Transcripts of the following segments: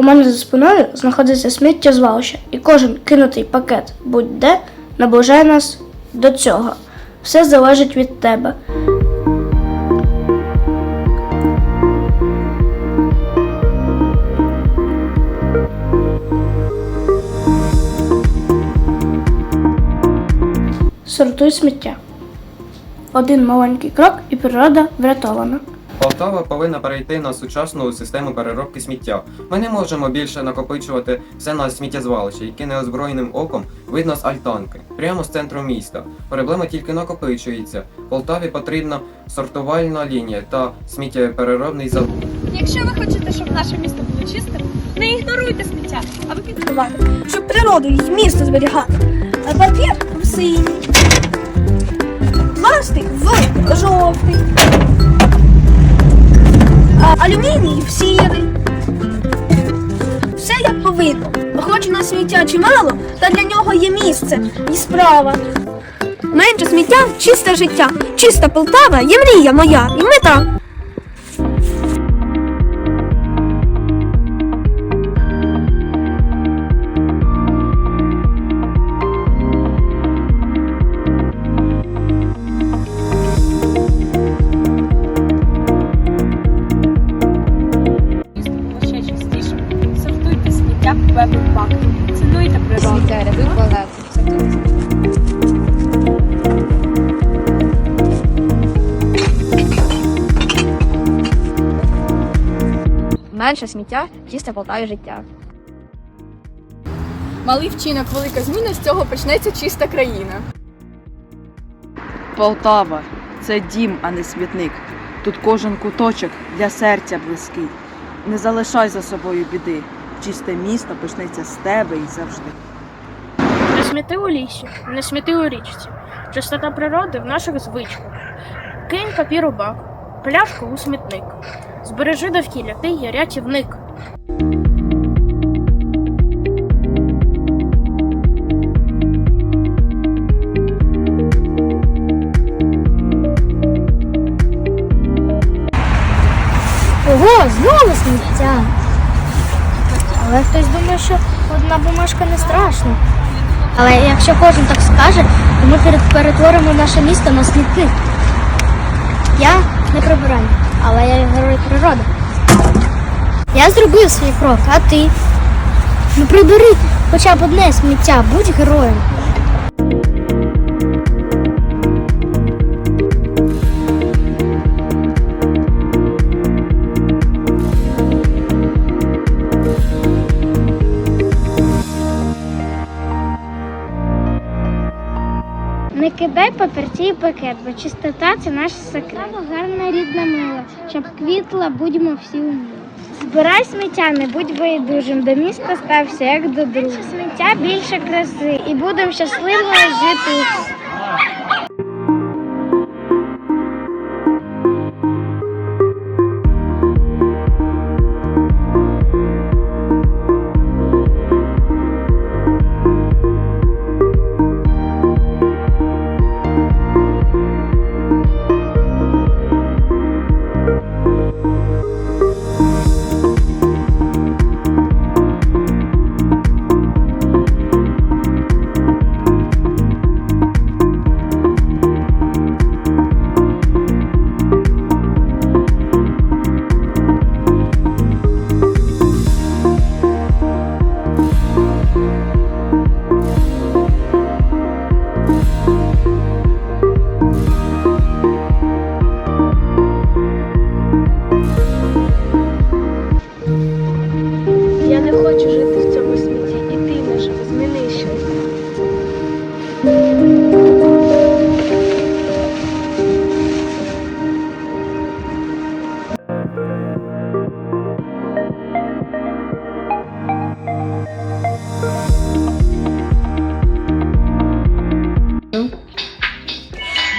У мене за спиною знаходиться сміттєзвалище, і кожен кинутий пакет будь-де наближає нас до цього. Все залежить від тебе. Сортуй сміття. Один маленький крок і природа врятована. Полтава повинна перейти на сучасну систему переробки сміття. Ми не можемо більше накопичувати все на сміттєзвалище, яке неозброєним оком видно з альтанки, прямо з центру міста. Проблема тільки накопичується. Полтаві потрібна сортувальна лінія та сміттєпереробний завод. Якщо ви хочете, щоб наше місто було чистим, не ігноруйте сміття, а ви Давай, щоб природу і місто зберігати. А папір в синій. Алюміній в. Все як повинно. Хоч на сміття чимало, та для нього є місце і справа. Менше сміття чисте життя. Чиста Полтава є мрія моя і мета. Менше сміття, чисте Полтаві життя. Малий вчинок, велика зміна, з цього почнеться чиста країна. Полтава це дім, а не смітник. Тут кожен куточок для серця близький. Не залишай за собою біди. Чисте місто почнеться з тебе і завжди. Не сміти у лісі, не сміти у річці. Чистота природи в наших звичках. Кинь папір у бак, пляшку у смітник. Збережи довкілля, ти є рятівник. Ого, знову сміття. Але хтось думає, що одна бумажка не страшна. Але якщо кожен так скаже, то ми перетворимо наше місто на смітник. Я не прибирання, але я герой природи. Я зробив свій крок, а ти? Ну прибери хоча б одне сміття, будь героєм. Не кидай папірці і пакет, бо чистота це наш секрет. Гарна рідна мила, щоб квітла, будьмо всі умілі. Збирай сміття, не будь байдужим, до міста стався як до друга. Більше сміття, більше краси, і будемо щасливо жити.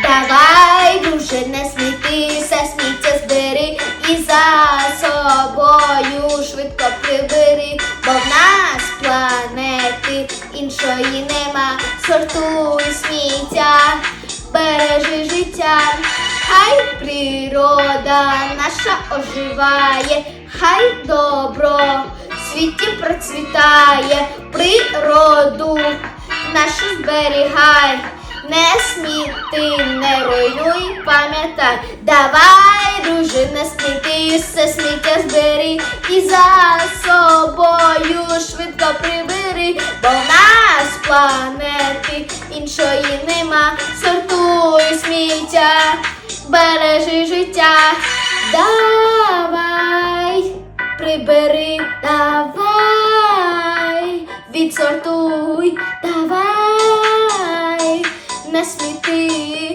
Давай, друже, не смітися, сміття збери і за собою швидко прибери, бо в нас планети іншої нема. Сортуй сміття, бережи життя, хай природа наша оживає, хай добро світі процвітає, природу нашу зберігай не смій ти не руйнуй, пам'ятай, давай, дружи, не смій ти все сміття збери. І за собою швидко прибери, бо нас планети іншої нема, сортуй сміття, бережи життя, давай, прибери, давай, відсортуй. na smriti